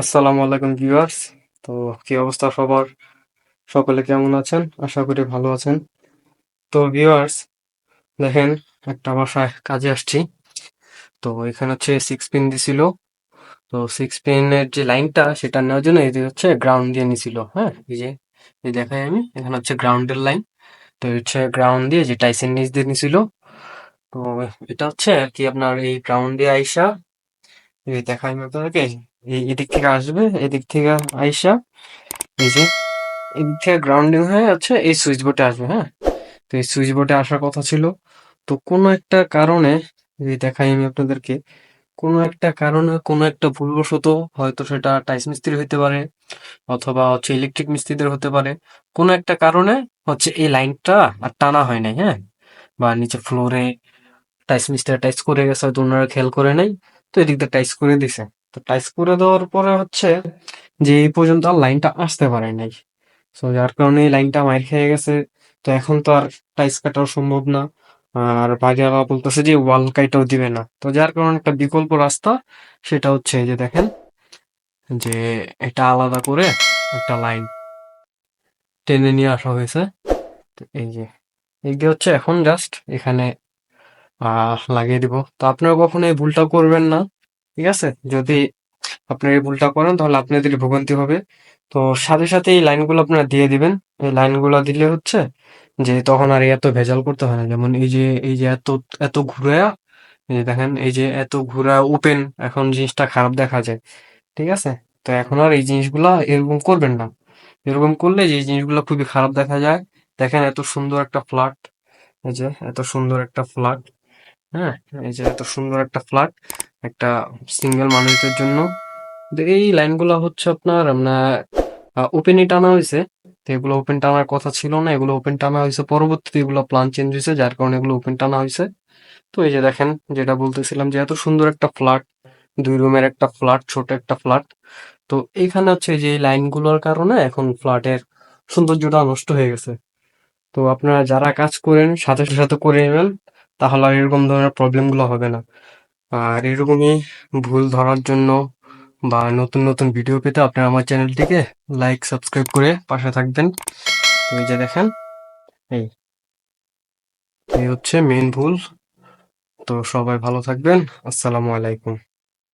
আসসালামু আলাইকুম ভিউয়ার্স। তো কি অবস্থা সবার? সকলে কেমন আছেন? আশা করি ভালো আছেন। তো ভিউয়ার্স, দেখেন, একটা বাসায় কাজে আসছি। তো এখানে হচ্ছে সিক্স পিন দিছিল। তো সিক্স পিনের যে লাইনটা, সেটা নেওয়ার জন্য যে হচ্ছে গ্রাউন্ড দিয়ে নিছিল হ্যাঁ? এই যে, এই দেখাই আমি। এখানে হচ্ছে গ্রাউন্ডের লাইন তো হচ্ছে গ্রাউন্ড দিয়ে যে টাইসের নিচ দিয়ে নিছিল। তো এটা হচ্ছে আর কি আপনার এই গ্রাউন্ড দিয়ে আইসা দেখাই আপনাদেরকে এদিক থেকে আসবে, এদিক থেকে আইসা এই যে এদিক থেকে গ্রাউন্ডিং হয়ে হচ্ছে এই সুইচ বোর্ডে আসবে হ্যাঁ? তো এই সুইচ বোর্ডে আসার কথা ছিল। তো কোনো একটা কারণে, এই দেখাই আমি আপনাদেরকে, কোনো একটা কারণে, কোনো একটা ভুলবশত হয়তো সেটা টাইস মিস্ত্রি হইতে পারে অথবা হচ্ছে ইলেকট্রিক মিস্ত্রিদের হতে পারে, কোনো একটা কারণে হচ্ছে এই লাইনটা আর টানা হয় নাই হ্যাঁ? বা নিচে ফ্লোরে টাইস মিস্ত্রি টাইস করে গেছে, হয়তো ওনারা খেয়াল করে নাই। তো এদিক দিয়ে টাইস করে দিছে। তো টাইস করে দেওয়ার পরে হচ্ছে যে এই পর্যন্ত আর লাইনটা আসতে পারে নাই। সো যার কারণে লাইনটা মাইর খেয়ে গেছে। তো এখন তো আর টাইস কাটাও সম্ভব না। আর বাড়িওয়ালা বলতেছে যে ওয়াল কাইটাও দিবে না। তো যার কারণে একটা বিকল্প রাস্তা, সেটা হচ্ছে যে দেখেন, যে এটা আলাদা করে একটা লাইন টেনে নিয়ে আসা হয়েছে। এই যে, এই হচ্ছে এখন জাস্ট এখানে লাগিয়ে দিব। তো আপনারা কখনো এই ভুলটা করবেন না, ঠিক আছে? যদি আপনারা এই ভুলটা করেন, তাহলে আপনাদের ভোগান্তি হবে। তো সাথে সাথে এই লাইনগুলো আপনারা দিয়ে দিবেন। এই লাইনগুলো দিলে হচ্ছে যে তখন আর এত ভেজাল করতে হয় না। যেমন এই যে এই যে এত এত ঘুরায়া, এই যে দেখেন, এই যে এত ঘুরা ওপেন এখন জিনিসটা খারাপ দেখা যায়, ঠিক আছে? তো এখন আর এই জিনিসগুলা এরকম করবেন না। এরকম করলে যে জিনিসগুলো খুবই খারাপ দেখা যায়। দেখেন এত সুন্দর একটা ফ্ল্যাট এই যে এত সুন্দর একটা ফ্ল্যাট হ্যাঁ? এই যে এত সুন্দর একটা ফ্ল্যাট একটা সিঙ্গেল মানুষদের জন্য। এই লাইনগুলো হচ্ছে আপনার ওপেনই টানা হয়েছে। তো এগুলো ওপেন টানার কথা ছিল না, এগুলো ওপেন টানা হয়েছে পরবর্তীতে। এগুলো প্ল্যান চেঞ্জ হয়েছে, যার কারণে এগুলো ওপেন টানা হয়েছে। তো এই যে দেখেন, যেটা বলতেছিলাম যে এত সুন্দর একটা ফ্ল্যাট দুই রুমের একটা ফ্ল্যাট ছোট একটা ফ্ল্যাট তো এইখানে হচ্ছে যে লাইনগুলোর কারণে এখন ফ্ল্যাটের সৌন্দর্যটা নষ্ট হয়ে গেছে। তো আপনারা যারা কাজ করেন, সাথে সাথে করে নেবেন। তাহলে আর এরকম ধরনের প্রবলেমগুলো হবে না। আর এরকমই ভুল ধরার জন্য বা নতুন নতুন ভিডিও পেতে আপনারা আমার চ্যানেলটিকে লাইক সাবস্ক্রাইব করে পাশে থাকবেন। এই যে দেখেন, এই এই হচ্ছে মেন ভুল। তো সবাই ভালো থাকবেন। আসসালামু আলাইকুম।